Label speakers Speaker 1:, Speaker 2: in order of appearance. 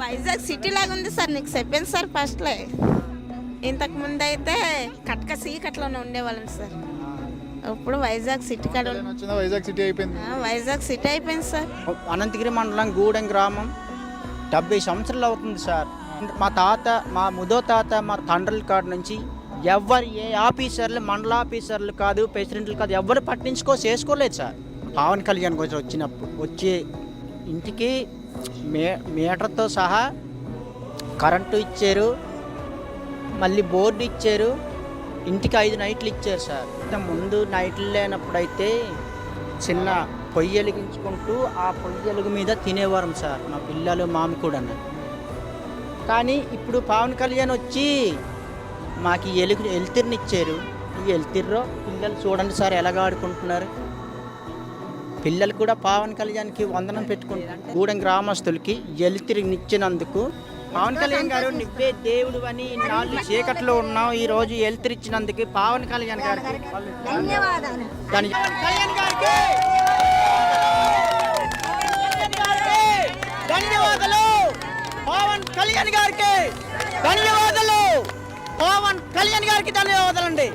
Speaker 1: Vizag city లాగా ఉంది sir నీకు చెప్పాను సార్ ఫస్ట్లే. ఇంతకు ముందు అయితే కట్క సీకట్లోనే ఉండేవాళ్ళం సార్. ఇప్పుడు వైజాగ్ సిటీ కాడ ఉన్న-
Speaker 2: వైజాగ్ సిటీ అయిపోయింది.
Speaker 1: ఆ, వైజాగ్ సిటీ అయిపోయింది సార్.
Speaker 3: అనంతగిరి మండలం గూడెం గ్రామం. డెబ్బై సంవత్సరాలు అవుతుంది సార్. మా తాత మా ముదో తాత మా తండ్రుల కాడ నుంచి ఎవరు ఏ ఆఫీసర్లు మండల ఆఫీసర్లు కాదు ప్రెసిడెంట్లు కాదు ఎవరు పట్టించుకో చేసుకోలేదు సార్. పవన్ కళ్యాణ్ కోసం వచ్చినప్పుడు వచ్చి ఇంటికి మే మీటర్తో సహా కరెంటు ఇచ్చారు మళ్ళీ బోర్డు ఇచ్చారు ఇంటికి ఐదు నైట్లు ఇచ్చారు సార్. ముందు నైట్లు లేనప్పుడు అయితే చిన్న పొయ్యి వెలిగించుకుంటూ ఆ పొయ్యి వెలుగు మీద తినేవారం సార్ మా పిల్లలు మామి కూడా కానీ ఇప్పుడు పవన్ కళ్యాణ్ వచ్చి మాకు ఈ ఎలుగు ఎలుతిరిని ఇచ్చారు. ఈ ఎల్తిర్రో పిల్లలు చూడండి సార్ ఎలాగ ఆడుకుంటున్నారు. పిల్లలు కూడా పవన్ కళ్యాణ్కి వందనం పెట్టుకుంటున్నారు గూడెం గ్రామస్తులకి ఎలుతిరినిచ్చినందుకు పవన్ కళ్యాణ్ గారు నువ్వే దేవుడు అని నాలుగు చీకట్లో ఉన్నావు. ఈ రోజు ఎలుతిరిచ్చినందుకు పవన్ కళ్యాణ్ గారికి
Speaker 4: ధన్యవాదాలు.
Speaker 3: దాని కళ్యాణ్ గారికి! ధన్యవాదాలు! పవన్ కళ్యాణ్ గారికి ధన్యవాదాలు! పవన్ కళ్యాణ్ గారికి ధన్యవాదాలండి.